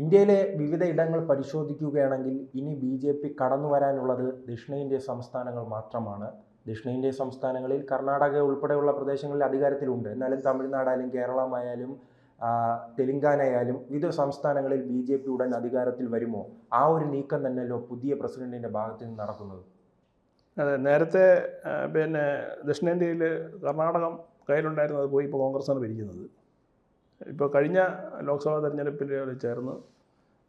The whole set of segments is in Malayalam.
ഇന്ത്യയിലെ വിവിധ ഇടങ്ങൾ പരിശോധിക്കുകയാണെങ്കിൽ ഇനി ബി ജെ പി കടന്നു വരാനുള്ളത് ദക്ഷിണേന്ത്യ സംസ്ഥാനങ്ങൾ മാത്രമാണ്. ദക്ഷിണേന്ത്യ സംസ്ഥാനങ്ങളിൽ കർണാടക ഉൾപ്പെടെയുള്ള പ്രദേശങ്ങളിൽ അധികാരത്തിലുണ്ട്. എന്നാലും തമിഴ്നാടായാലും കേരളമായാലും തെലങ്കാനയായാലും വിവിധ സംസ്ഥാനങ്ങളിൽ ബി ജെ പി ഉടൻ അധികാരത്തിൽ വരുമോ? ആ ഒരു നീക്കം തന്നെയല്ലോ പുതിയ പ്രസിഡന്റിന്റെ ഭാഗത്ത് നിന്ന് നടക്കുന്നത്. അതെ നേരത്തെ പിന്നെ ദക്ഷിണേന്ത്യയിൽ കർണാടകം കയ്യിലുണ്ടായിരുന്നത് പോയി ഇപ്പോൾ കോൺഗ്രസ്സാണ് ഭരിക്കുന്നത്. ഇപ്പോൾ കഴിഞ്ഞ ലോക്സഭാ തെരഞ്ഞെടുപ്പിൽ ചേർന്ന്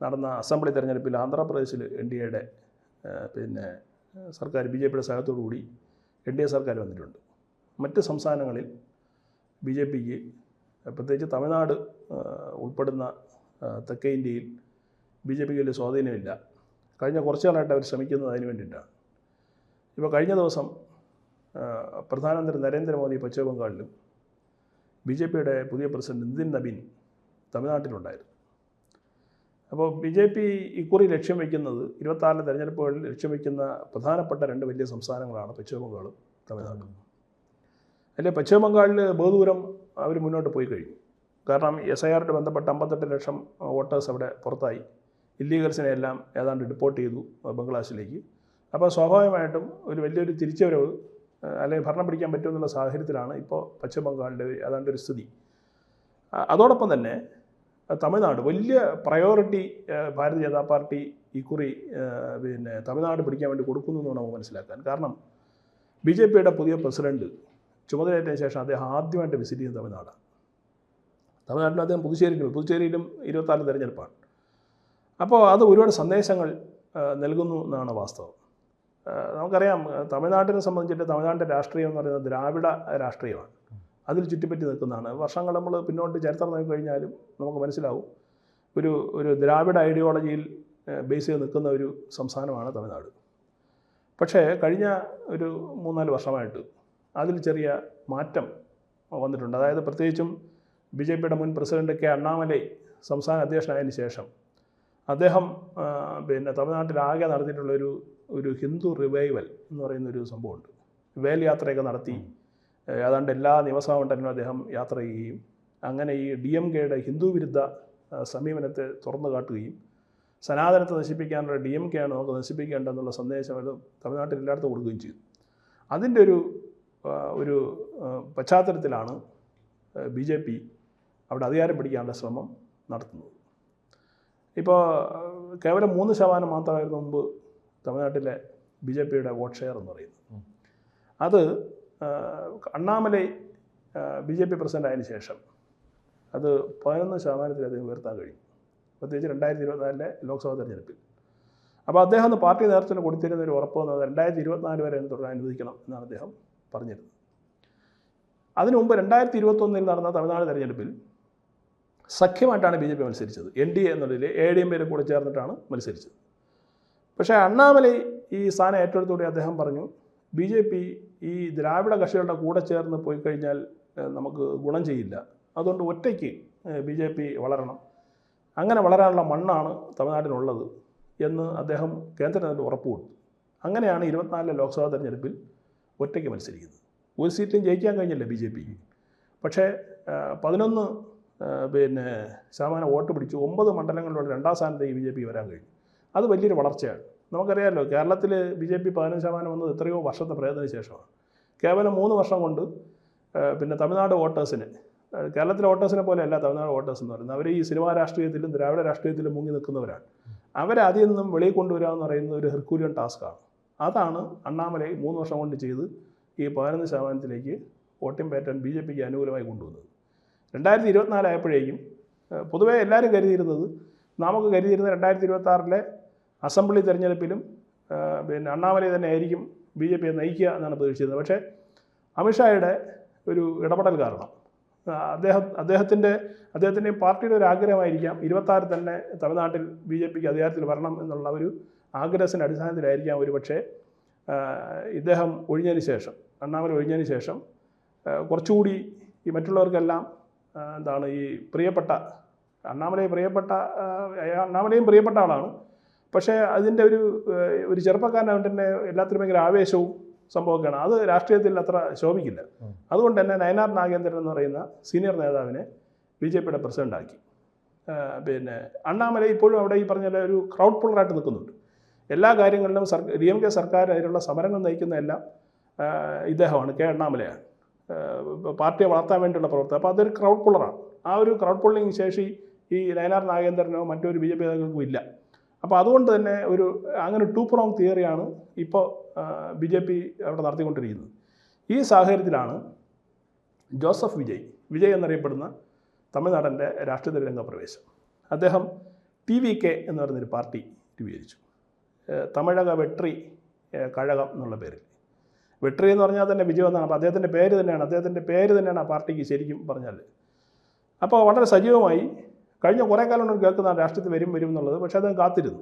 നടന്ന അസംബ്ലി തെരഞ്ഞെടുപ്പിൽ ആന്ധ്രാപ്രദേശിൽ എൻ ഡി എയുടെ പിന്നെ സർക്കാർ ബി ജെ പിയുടെ സഹായത്തോടു കൂടി എൻ ഡി എ സർക്കാർ വന്നിട്ടുണ്ട്. മറ്റ് സംസ്ഥാനങ്ങളിൽ ബി ജെ പിക്ക് പ്രത്യേകിച്ച് തമിഴ്നാട് ഉൾപ്പെടുന്ന തെക്കേ ഇന്ത്യയിൽ ബി ജെ പിക്ക് വലിയ സ്വാധീനമില്ല. കഴിഞ്ഞ കുറച്ച് കാലമായിട്ട് അവർ ശ്രമിക്കുന്നത് അതിന് വേണ്ടിയിട്ടാണ്. ഇപ്പോൾ കഴിഞ്ഞ ദിവസം പ്രധാനമന്ത്രി നരേന്ദ്രമോദി പശ്ചിമ ബംഗാളിലും ബി ജെ പിയുടെ പുതിയ പ്രസിഡന്റ് നിതിൻ നബീൻ തമിഴ്നാട്ടിലുണ്ടായിരുന്നു. അപ്പോൾ ബി ജെ പി ഇക്കുറി ലക്ഷ്യം വയ്ക്കുന്നത് ഇരുപത്താറിലെ തെരഞ്ഞെടുപ്പുകളിൽ ലക്ഷ്യം വയ്ക്കുന്ന പ്രധാനപ്പെട്ട രണ്ട് വലിയ സംസ്ഥാനങ്ങളാണ് പശ്ചിമ ബംഗാളും തമിഴ്നാടും. അതിൽ പശ്ചിമ ബംഗാളിൽ ബഹുദൂരം അവർ മുന്നോട്ട് പോയി കഴിഞ്ഞു. കാരണം എസ് ഐ ആറിട്ട് ബന്ധപ്പെട്ട് അമ്പത്തെട്ട് ലക്ഷം വോട്ടേഴ്സ് അവിടെ പുറത്തായി. ഇല്ലീഗൽസിനെ എല്ലാം ഏതാണ്ട് ഡിപ്പോർട്ട് ചെയ്തു ബംഗ്ലാദേശിലേക്ക്. അപ്പോൾ സ്വാഭാവികമായിട്ടും ഒരു വലിയൊരു തിരിച്ചുവരവ് അല്ലെങ്കിൽ ഭരണം പിടിക്കാൻ പറ്റുമെന്നുള്ള സാഹചര്യത്തിലാണ് ഇപ്പോൾ പശ്ചിമ ബംഗാളിന്റെ ഒരു- സ്ഥിതി. അതോടൊപ്പം തന്നെ തമിഴ്നാട് വലിയ പ്രയോറിറ്റി ഭാരതീയ ജനതാ പാർട്ടി ഇക്കുറി പിന്നെ തമിഴ്നാട് പിടിക്കാൻ വേണ്ടി കൊടുക്കുന്നു എന്ന് നമുക്ക് മനസ്സിലാക്കാൻ. കാരണം ബി ജെ പിയുടെ പുതിയ പ്രസിഡന്റ് ചുമതലയേറ്റതിന് ശേഷം അദ്ദേഹം ആദ്യമായിട്ട് വിസിറ്റ് ചെയ്യുന്ന തമിഴ്നാടാണ്. തമിഴ്നാട്ടിൽ അദ്ദേഹം പുതുച്ചേരിയിലും പുതുച്ചേരിയിലും ഇരുപത്താറ് തിരഞ്ഞെടുപ്പാണ്. അപ്പോൾ അത് ഒരുപാട് സന്ദേശങ്ങൾ നൽകുന്നു എന്നാണ് വാസ്തവം. നമുക്കറിയാം തമിഴ്നാട്ടിനെ സംബന്ധിച്ചിട്ട് തമിഴ്നാട്ടിന്റെ രാഷ്ട്രീയം എന്ന് പറയുന്നത് ദ്രാവിഡ രാഷ്ട്രീയമാണ്. അതിൽ ചുറ്റിപ്പറ്റി നിൽക്കുന്നതാണ്. വർഷങ്ങൾ നമ്മൾ പിന്നോട്ട് ചരിത്രം നോക്കിക്കഴിഞ്ഞാലും നമുക്ക് മനസ്സിലാവും. ഒരു ഒരു ദ്രാവിഡ ഐഡിയോളജിയിൽ ബേസ് ചെയ്ത് നിൽക്കുന്ന ഒരു സംസ്ഥാനമാണ് തമിഴ്നാട്. പക്ഷേ കഴിഞ്ഞ ഒരു മൂന്നാൽ വർഷമായിട്ട് അതിൽ ചെറിയ മാറ്റം വന്നിട്ടുണ്ട്. അതായത് പ്രത്യേകിച്ചും ബി ജെ പിയുടെ മുൻ പ്രസിഡന്റ് കെ അണ്ണാമലൈ സംസ്ഥാന അധ്യക്ഷനായതിനു ശേഷം അദ്ദേഹം പിന്നെ തമിഴ്നാട്ടിലാകെ നടത്തിയിട്ടുള്ള ഒരു ഒരു ഹിന്ദു റിവൈവൽ എന്ന് പറയുന്ന ഒരു സംഭവമുണ്ട്. വേൽ യാത്രയൊക്കെ നടത്തി ഏതാണ്ട് എല്ലാ നിയമസഭാ തന്നെ അദ്ദേഹം യാത്ര ചെയ്യുകയും അങ്ങനെ ഈ ഡി എം കെയുടെ ഹിന്ദു വിരുദ്ധ സമീപനത്തെ തുറന്നു കാട്ടുകയും സനാതനത്തെ നശിപ്പിക്കാനുള്ള ഡി എം കെ ആണ് നമുക്ക് നശിപ്പിക്കേണ്ടതെന്നുള്ള സന്ദേശം അത് തമിഴ്നാട്ടിൽ എല്ലായിടത്തും കൊടുക്കുകയും ചെയ്തു. അതിന്റെ ഒരു ഒരു പശ്ചാത്തലത്തിലാണ് ബി ജെ പി അവിടെ അധികാരം പിടിക്കാനുള്ള ശ്രമം നടത്തുന്നത്. ഇപ്പോൾ കേവലം മൂന്ന് ശതമാനം മാത്രമായിരുന്നു മുമ്പ് തമിഴ്നാട്ടിലെ ബി ജെ പിയുടെ വോട്ട് ഷെയർ എന്ന് പറയുന്നത്. അത് Annamalai B J P president ആയതിനു ശേഷം അത് പതിനൊന്ന് ശതമാനത്തിലധികം ഉയർത്താൻ കഴിയും പ്രത്യേകിച്ച് രണ്ടായിരത്തി ഇരുപത്തിനാലിലെ ലോക്സഭാ തെരഞ്ഞെടുപ്പിൽ. അപ്പോൾ അദ്ദേഹം ഒന്ന് പാർട്ടി നേതൃത്വത്തിന് കൊടുത്തിരുന്ന ഒരു ഉറപ്പ് വന്നത് രണ്ടായിരത്തി ഇരുപത്തിനാല് വരെ എന്ന് തുടരാൻ അനുവദിക്കണം എന്നാണ് അദ്ദേഹം പറഞ്ഞിരുന്നത്. അതിനു മുമ്പ് രണ്ടായിരത്തി ഇരുപത്തൊന്നിൽ നടന്ന തമിഴ്നാട് തെരഞ്ഞെടുപ്പിൽ സഖ്യമായിട്ടാണ് ബി ജെ പി മത്സരിച്ചത്. എൻ ഡി എ എന്നുള്ളതിൽ എ ഡി എം പേരെ കൂടെ ചേർന്നിട്ടാണ് മത്സരിച്ചത്. പക്ഷേ അണ്ണാമലൈ ഈ സ്ഥാനം ഏറ്റെടുത്തോടെ അദ്ദേഹം പറഞ്ഞു ബി ജെ പി ഈ ദ്രാവിഡ കക്ഷികളുടെ കൂടെ ചേർന്ന് പോയി കഴിഞ്ഞാൽ നമുക്ക് ഗുണം ചെയ്യില്ല. അതുകൊണ്ട് ഒറ്റയ്ക്ക് ബി ജെ പി വളരണം. അങ്ങനെ വളരാനുള്ള മണ്ണാണ് തമിഴ്നാട്ടിനുള്ളത് എന്ന് അദ്ദേഹം കേന്ദ്രത്തിന് ഉറപ്പ് കൊടുത്തു. അങ്ങനെയാണ് ഇരുപത്തിനാലിലെ ലോക്സഭാ തെരഞ്ഞെടുപ്പിൽ ഒറ്റയ്ക്ക് മത്സരിക്കുന്നത്. ഒരു സീറ്റും ജയിക്കാൻ കഴിഞ്ഞില്ല ബി ജെ പിക്ക്. പക്ഷേ പതിനൊന്ന് പിന്നെ ശതമാനം വോട്ട് പിടിച്ചു ഒമ്പത് മണ്ഡലങ്ങളിലുള്ള രണ്ടാം സ്ഥാനത്ത് ഈ ബി ജെ പി വരാൻ കഴിഞ്ഞു. അത് വലിയൊരു വളർച്ചയാണ്. നമുക്കറിയാമല്ലോ കേരളത്തിൽ ബി ജെ പി പതിനഞ്ച് ശതമാനം വന്നത് എത്രയോ വർഷത്തെ പ്രയത്നത്തിന് ശേഷമാണ്. കേവലം മൂന്ന് വർഷം കൊണ്ട് പിന്നെ തമിഴ്നാട് വോട്ടേഴ്സിന് കേരളത്തിലെ വോട്ടേഴ്സിനെ പോലെയല്ല തമിഴ്നാട് വോട്ടേഴ്സ് എന്ന് പറയുന്നത്. അവർ ഈ സിനിമാ രാഷ്ട്രീയത്തിലും ദ്രാവിഡ രാഷ്ട്രീയത്തിലും മുങ്ങി നിൽക്കുന്നവരാണ്. അവരെ അതിൽ നിന്നും വെളിയിൽ കൊണ്ടുവരിക എന്ന് പറയുന്നത് ഒരു ഹെർക്കൂലിയൻ ടാസ്ക്കാണ് അതാണ് അണ്ണാമലൈ മൂന്ന് വർഷം കൊണ്ട് ചെയ്ത് ഈ പതിനൊന്ന് ശതമാനത്തിലേക്ക് വോട്ടിംഗ് പാറ്റേൺ ബി ജെ പിക്ക് അനുകൂലമായി കൊണ്ടുവന്നത്. രണ്ടായിരത്തി ഇരുപത്തിനാലായപ്പോഴേക്കും പൊതുവേ എല്ലാവരും കരുതിയിരുന്നത് നമുക്ക് കരുതിയിരുന്ന രണ്ടായിരത്തി ഇരുപത്തി അസംബ്ലി തെരഞ്ഞെടുപ്പിലും പിന്നെ അണ്ണാമലൈ തന്നെ ആയിരിക്കും ബി ജെ പിയെ നയിക്കുക എന്നാണ് പ്രതീക്ഷിച്ചത് പക്ഷേ അമിത്ഷായുടെ ഒരു ഇടപെടൽ കാരണം അദ്ദേഹം അദ്ദേഹത്തിന്റെ അദ്ദേഹത്തിന്റെ പാർട്ടിയുടെ ഒരു ആഗ്രഹമായിരിക്കാം ഇരുപത്താറ് തന്നെ തമിഴ്നാട്ടിൽ ബി ജെ പിക്ക് അധികാരത്തിൽ വരണം എന്നുള്ള ഒരു ആഗ്രഹത്തിന്റെ അടിസ്ഥാനത്തിലായിരിക്കാം ഒരു പക്ഷേ ഇദ്ദേഹം ഒഴിഞ്ഞതിന് ശേഷം അണ്ണാമല ഒഴിഞ്ഞതിന് ശേഷം കുറച്ചുകൂടി ഈ മറ്റുള്ളവർക്കെല്ലാം എന്താണ് ഈ പ്രിയപ്പെട്ട അണ്ണാമലയെ പ്രിയപ്പെട്ട അണ്ണാമലയും പ്രിയപ്പെട്ട ആളാണ്. പക്ഷേ അതിന്റെ ഒരു ഒരു ചെറുപ്പക്കാരനായിട്ട് തന്നെ എല്ലാത്തിനും ഭയങ്കര ആവേശവും സംഭവമൊക്കെയാണ്. അത് രാഷ്ട്രീയത്തിൽ അത്ര ശോഭിക്കില്ല. അതുകൊണ്ട് തന്നെ നയനാർ നാഗേന്ദ്രൻ എന്ന് പറയുന്ന സീനിയർ നേതാവിനെ ബി ജെ പിയുടെ പ്രസിഡന്റാക്കി പിന്നെ അണ്ണാമല ഇപ്പോഴും അവിടെ ഈ പറഞ്ഞ ഒരു ക്രൗഡ് പുള്ളറായിട്ട് നിൽക്കുന്നുണ്ട്. എല്ലാ കാര്യങ്ങളിലും സർ ഡി എം കെ സർക്കാർ അതിലുള്ള സമരങ്ങൾ നയിക്കുന്ന എല്ലാം ഇദ്ദേഹമാണ് കെ അണ്ണാമലയാണ്. പാർട്ടിയെ വളർത്താൻ വേണ്ടിയുള്ള പ്രവർത്തനം. അപ്പോൾ അതൊരു ക്രൗഡ് പുള്ളറാണ് ആ ഒരു ക്രൗഡ് പുള്ളിങ് ശേഷി ഈ നയനാർ നാഗേന്ദ്രനോ മറ്റൊരു ബി ജെ പി നേതാക്കൾക്കും ഇല്ല. അപ്പോൾ അതുകൊണ്ട് തന്നെ ഒരു അങ്ങനെ ടു പ്രോങ് തിയറിയാണ് ഇപ്പോൾ ബി ജെ പി അവിടെ നടത്തിക്കൊണ്ടിരിക്കുന്നത്. ഈ സാഹചര്യത്തിലാണ് ജോസഫ് വിജയ് വിജയ് എന്നറിയപ്പെടുന്ന തമിഴ്നാടിന്റെ രാഷ്ട്രീയ രംഗപ്രവേശം. അദ്ദേഹം ടി വി കെ എന്ന് പറയുന്നൊരു പാർട്ടി രൂപീകരിച്ചു. തമിഴക വെട്രി കഴകം എന്നുള്ള പേരിൽ. വെട്രി എന്ന് പറഞ്ഞാൽ തന്നെ വിജയം എന്നാണ്. അപ്പോൾ അദ്ദേഹത്തിന്റെ പേര് തന്നെയാണ്. അദ്ദേഹത്തിന്റെ പേര് തന്നെയാണ് ആ പാർട്ടിക്ക് ശരിക്കും പറഞ്ഞാൽ. അപ്പോൾ വളരെ സജീവമായി കഴിഞ്ഞ കുറേ കാലം കൊണ്ട് കേൾക്കുന്ന രാഷ്ട്രീയത്തിൽ വരും വരും എന്നുള്ളത് പക്ഷേ അദ്ദേഹം കാത്തിരുന്നു.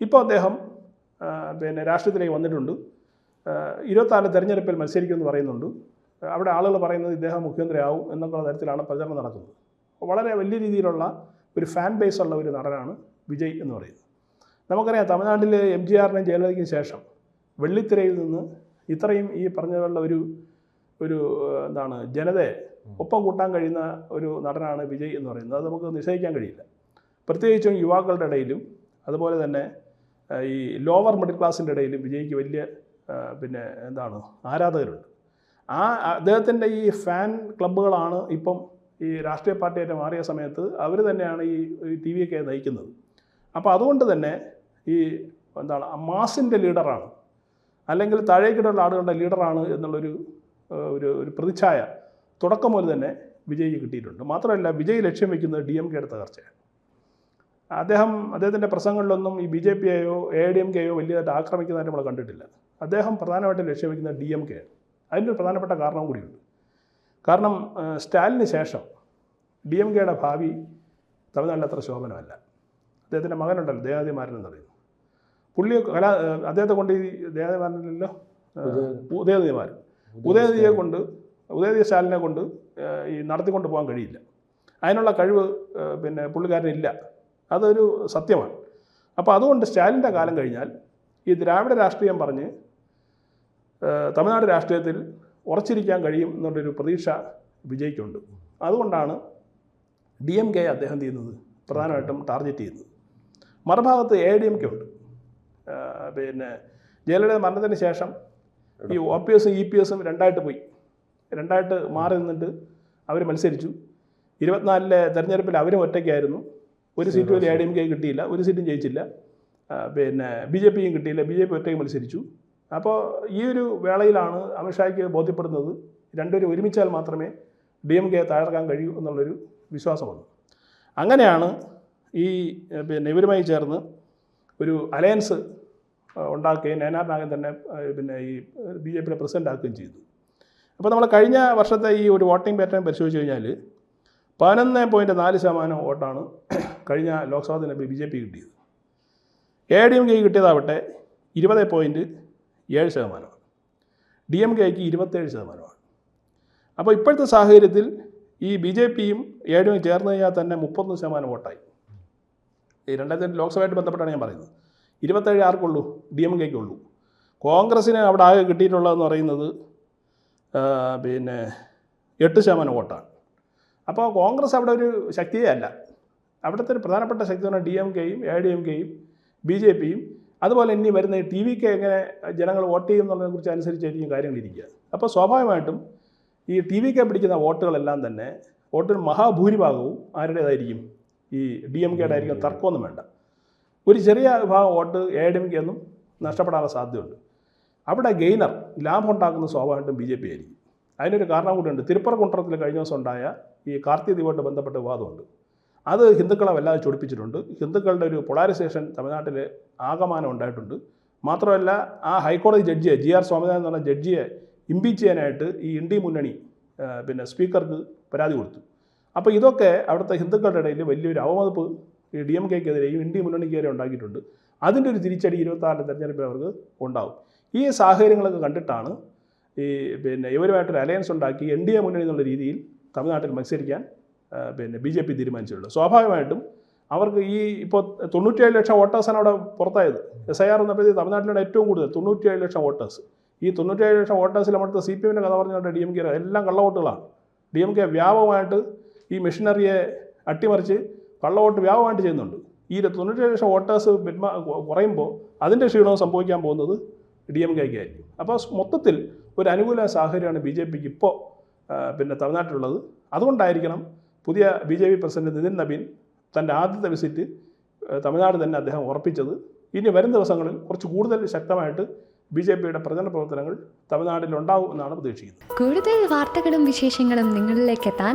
ഇപ്പോൾ അദ്ദേഹം പിന്നെ രാഷ്ട്രീയത്തിലേക്ക് വന്നിട്ടുണ്ട്. ഇരുപത്താറ് തെരഞ്ഞെടുപ്പിൽ മത്സരിക്കുമെന്ന് പറയുന്നുണ്ട്. അവിടെ ആളുകൾ പറയുന്നത് ഇദ്ദേഹം മുഖ്യമന്ത്രിയാവും എന്നുള്ള തരത്തിലാണ് പ്രചരണം നടക്കുന്നത്. വളരെ വലിയ രീതിയിലുള്ള ഒരു ഫാൻ ബേസ് ഉള്ള ഒരു നടനാണ് വിജയ് എന്ന് പറയുന്നത്. നമുക്കറിയാം തമിഴ്നാട്ടിൽ എം ജി ആറിനെ ജയലളിതയ്ക്കും ശേഷം വെള്ളിത്തിരയിൽ നിന്ന് ഇത്രയും ഈ പറഞ്ഞ ഒരു ഒരു എന്താണ് ജനതയെ ഒപ്പം കൂട്ടാൻ കഴിയുന്ന ഒരു നടനാണ് വിജയ് എന്ന് പറയുന്നത്. അത് നമുക്ക് നിശ്ചയിക്കാൻ കഴിയില്ല. പ്രത്യേകിച്ചും യുവാക്കളുടെ ഇടയിലും അതുപോലെ തന്നെ ഈ ലോവർ മിഡിൽ ക്ലാസ്സിന്റെ ഇടയിലും വിജയ്ക്ക് വലിയ പിന്നെ എന്താണ് ആരാധകരുണ്ട്. ആ അദ്ദേഹത്തിന്റെ ഈ ഫാൻ ക്ലബ്ബുകളാണ് ഇപ്പം ഈ രാഷ്ട്രീയ പാർട്ടിയായിട്ട് മാറിയ സമയത്ത് അവർ തന്നെയാണ് ഈ ടി വിയൊക്കെ നയിക്കുന്നത്. അപ്പോൾ അതുകൊണ്ട് തന്നെ ഈ എന്താണ് മാസിന്റെ ലീഡറാണ് അല്ലെങ്കിൽ താഴേക്കിടയുള്ള ആളുകളുടെ ലീഡറാണ് എന്നുള്ളൊരു ഒരു ഒരു പ്രതിച്ഛായ തുടക്കം മുതൽ തന്നെ വിജയ്ക്ക് കിട്ടിയിട്ടുണ്ട്. മാത്രമല്ല വിജയ് ലക്ഷ്യം വയ്ക്കുന്നത് ഡി എം കെയുടെ തകർച്ചയാണ്. അദ്ദേഹം അദ്ദേഹത്തിന്റെ പ്രസംഗങ്ങളിലൊന്നും ഈ ബി ജെ പിയെയോ എ ഡി എം കെയോ വലിയതായിട്ട് ആക്രമിക്കുന്നതായിട്ട് നമ്മൾ കണ്ടിട്ടില്ല. അദ്ദേഹം പ്രധാനമായിട്ടും ലക്ഷ്യം വയ്ക്കുന്നത് ഡി എം കെ അതിന്റെ ഒരു പ്രധാനപ്പെട്ട കാരണം കൂടിയുണ്ട്. കാരണം സ്റ്റാലിന് ശേഷം ഡി എം കെയുടെ ഭാവി തമിഴ്നാട്ടിൽ അത്ര ശോഭനമല്ല. അദ്ദേഹത്തിന്റെ മകനുണ്ടല്ലോ ദേവാദിമാരൻ എന്ന് പുള്ളി കലാ അദ്ദേഹത്തെ കൊണ്ട് ഈ ദേവന്മാരല്ലോ ഉദയനിധിമാരൻ ഉദയനിയെ കൊണ്ട് ഉദയനിധി സ്റ്റാലിനെ കൊണ്ട് ഈ നടത്തിക്കൊണ്ട് പോകാൻ കഴിയില്ല. അതിനുള്ള കഴിവ് പിന്നെ പുള്ളിക്കാരനില്ല. അതൊരു സത്യമാണ്. അപ്പോൾ അതുകൊണ്ട് സ്റ്റാലിന്റെ കാലം കഴിഞ്ഞാൽ ഈ ദ്രാവിഡ രാഷ്ട്രീയം പറഞ്ഞ് തമിഴ്നാട് രാഷ്ട്രീയത്തിൽ ഉറച്ചിരിക്കാൻ കഴിയും എന്നുള്ളൊരു പ്രതീക്ഷ വിജയിക്കുണ്ട്. അതുകൊണ്ടാണ് ഡി എം കെ അദ്ദേഹം ചെയ്യുന്നത്. പ്രധാനമായിട്ടും ടാർഗറ്റ് ചെയ്യുന്നത്. മറുഭാഗത്ത് എ ഡി എം കെ ഉണ്ട്. പിന്നെ ജയലളിത മരണത്തിന് ശേഷം ഈ ഒ പി എസും ഇ പി എസും രണ്ടായിട്ട് പോയി. രണ്ടായിട്ട് മാറി നിന്നിട്ട് അവർ മത്സരിച്ചു. ഇരുപത്തിനാലിലെ തെരഞ്ഞെടുപ്പിൽ അവരും ഒറ്റയ്ക്കായിരുന്നു. ഒരു സീറ്റ് പോലും എ ഡി എം കെ കിട്ടിയില്ല. ഒരു സീറ്റും ജയിച്ചില്ല. പിന്നെ ബി ജെ പിയും കിട്ടിയില്ല. ബി ജെ പി ഒറ്റയ്ക്ക് മത്സരിച്ചു. അപ്പോൾ ഈ ഒരു വേളയിലാണ് അമിത്ഷായ്ക്ക് ബോധ്യപ്പെടുന്നത് രണ്ടുപേരും ഒരുമിച്ചാൽ മാത്രമേ ഡി എം കെ തകർക്കാൻ കഴിയൂ എന്നുള്ളൊരു വിശ്വാസം വന്നു അങ്ങനെയാണ് ഈ പിന്നെ ഇവരുമായി ചേർന്ന് ഒരു അലയൻസ് ഉണ്ടാക്കുകയും നയനാർ നാഗൻ തന്നെ പിന്നെ ഈ ബി ജെ പിയുടെ പ്രസിഡന്റ് ആക്കുകയും ചെയ്തു. അപ്പോൾ നമ്മൾ കഴിഞ്ഞ വർഷത്തെ ഈ ഒരു വോട്ടിംഗ് പാറ്റേൺ പരിശോധിച്ച് കഴിഞ്ഞാൽ പതിനൊന്ന് പോയിന്റ് നാല് ശതമാനം വോട്ടാണ് കഴിഞ്ഞ ലോക്സഭാ തെരഞ്ഞെടുപ്പിൽ ബി ജെ പി കിട്ടിയത്. എ ഡി എം കെ കിട്ടിയതാവട്ടെ ഇരുപത് പോയിന്റ് ഏഴ് ശതമാനമാണ്. ഡി എം കെക്ക് ഇരുപത്തേഴ് ശതമാനമാണ്. അപ്പോൾ ഇപ്പോഴത്തെ സാഹചര്യത്തിൽ ഈ ബി ജെ പിയും എ ഡി എം ചേർന്ന് കഴിഞ്ഞാൽ തന്നെ മുപ്പത്തൊന്ന് ശതമാനം വോട്ടായി. ഈ രണ്ടായിരത്തി ലോക്സഭയായിട്ട് ബന്ധപ്പെട്ടാണ് ഞാൻ പറയുന്നത്. ഇരുപത്തേഴ് ആർക്കുള്ളൂ? ഡി എം കെക്ക് ഉള്ളൂ കോൺഗ്രസ്സിന് അവിടെ ആകെ കിട്ടിയിട്ടുള്ളതെന്ന് പറയുന്നത് പിന്നെ എട്ട് ശതമാനം വോട്ടാണ്. അപ്പോൾ കോൺഗ്രസ് അവിടെ ഒരു ശക്തിയേ അല്ല. അവിടുത്തെ ഒരു പ്രധാനപ്പെട്ട ശക്തി എന്ന് പറഞ്ഞാൽ ഡി എം കെയും എ ഡി എം കെയും ബി ജെ പിയും. അതുപോലെ ഇനി വരുന്ന ടി വിക്ക് എങ്ങനെ ജനങ്ങൾ വോട്ട് ചെയ്യും എന്നുള്ളതിനെക്കുറിച്ച് അനുസരിച്ചായിരിക്കും കാര്യങ്ങളിരിക്കുക അപ്പോൾ സ്വാഭാവികമായിട്ടും ഈ ടി വി കെ പിടിക്കുന്ന വോട്ടുകളെല്ലാം തന്നെ വോട്ടിൽ മഹാഭൂരിഭാഗവും ആരുടേതായിരിക്കും? ഈ ഡി എം കെയുടെ ആയിരിക്കും തർക്കമൊന്നും വേണ്ട. ഒരു ചെറിയ വിഭാഗം vote A D M K ഒന്നും നഷ്ടപ്പെടാനുള്ള സാധ്യതയുണ്ട്. അവിടെ ഗെയിനർ ലാഭം ഉണ്ടാക്കുന്ന സ്വാഭാവികമായിട്ടും ബി ജെ പി ആയിരിക്കും. അതിനൊരു കാരണം കൂടിയുണ്ട് തിരുപ്പറക്കുണ്ട്രത്തിൽ കഴിഞ്ഞ ദിവസം ഉണ്ടായ ഈ കാർത്തി ദീപമായിട്ട് ബന്ധപ്പെട്ട വിവാദമുണ്ട്. അത് ഹിന്ദുക്കളെ വല്ലാതെ ചൊടിപ്പിച്ചിട്ടുണ്ട്. ഹിന്ദുക്കളുടെ ഒരു പൊളാരൈസേഷൻ തമിഴ്നാട്ടിൽ ആകമാനം ഉണ്ടായിട്ടുണ്ട്. മാത്രമല്ല ആ ഹൈക്കോടതി ജഡ്ജിയെ ജി ആർ സ്വാമിനാഥൻ എന്ന് പറഞ്ഞ ജഡ്ജിയെ ഇമ്പീച്ച് ചെയ്യാനായിട്ട് ഈ ഇന്ത്യ മുന്നണി പിന്നെ സ്പീക്കർക്ക് പരാതി കൊടുത്തു. അപ്പോൾ ഇതൊക്കെ അവിടുത്തെ ഹിന്ദുക്കളുടെ ഇടയിൽ വലിയൊരു അവമതിപ്പ് ഈ ഡി എം കെക്കെതിരെയും ഇന്ത്യ മുന്നണിക്കെതിരെ ഉണ്ടാക്കിയിട്ടുണ്ട്. അതിന്റെ ഒരു തിരിച്ചടി ഇരുപത്താറിന്റെ തെരഞ്ഞെടുപ്പിൽ അവർക്ക് ഉണ്ടാവും. ഈ സാഹചര്യങ്ങളൊക്കെ കണ്ടിട്ടാണ് ഈ പിന്നെ ഇവരുമായിട്ടൊരു അലയൻസ് ഉണ്ടാക്കി എൻ ഡി എ മുന്നണി എന്നുള്ള രീതിയിൽ തമിഴ്നാട്ടിൽ മത്സരിക്കാൻ പിന്നെ ബി ജെ പി തീരുമാനിച്ചിട്ടുള്ളത് സ്വാഭാവികമായിട്ടും അവർക്ക് ഈ ഇപ്പോൾ തൊണ്ണൂറ്റിയേഴ് ലക്ഷം വോട്ടേഴ്സാണ് അവിടെ പുറത്തായത്. എസ് ഐ ആർ എന്നപ്പോഴത്തേക്ക് തമിഴ്നാട്ടിലാണ് ഏറ്റവും കൂടുതൽ തൊണ്ണൂറ്റിയേഴ് ലക്ഷം വോട്ടേഴ്സ്. ഈ തൊണ്ണൂറ്റിയേഴ് ലക്ഷം വോട്ടേഴ്സിൽ അവിടുത്തെ സി പി എമ്മിന്റെ കഥ പറഞ്ഞുകൊണ്ട് ഡി എം കെ എല്ലാം കള്ളവോട്ടുകളാണ് ഡി എം കെ വ്യാപകമായിട്ട് ഈ മെഷീനറിയെ അട്ടിമറിച്ച് കള്ളവോട്ട് വ്യാപകമായിട്ട് ചെയ്യുന്നുണ്ട്. ഈ തൊണ്ണൂറ്റേഴ് ലക്ഷം വോട്ടേഴ്സ് പിന്മാ കുറയുമ്പോൾ അതിന്റെ ക്ഷീണവും സംഭവിക്കാൻ പോകുന്നത് ഡി എം കെക്ക് ആയിരിക്കും. അപ്പോൾ മൊത്തത്തിൽ ഒരു അനുകൂല സാഹചര്യമാണ് ബി ജെ പിക്ക് ഇപ്പോൾ പിന്നെ തമിഴ്നാട്ടിലുള്ളത്. അതുകൊണ്ടായിരിക്കണം പുതിയ B J P president Nitin Nabin തന്റെ ആദ്യത്തെ വിസിറ്റ് തമിഴ്നാട് തന്നെ അദ്ദേഹം ഉറപ്പിച്ചത്. ഇനി വരും ദിവസങ്ങളിൽ കുറച്ച് കൂടുതൽ ശക്തമായിട്ട് ബി ജെ പിയുടെ പ്രചരണ പ്രവർത്തനങ്ങൾ തമിഴ്നാട്ടിൽ ഉണ്ടാവും എന്നാണ് പ്രതീക്ഷിക്കുന്നത്. കൂടുതൽ വാർത്തകളും വിശേഷങ്ങളും നിങ്ങളിലേക്ക് എത്താൻ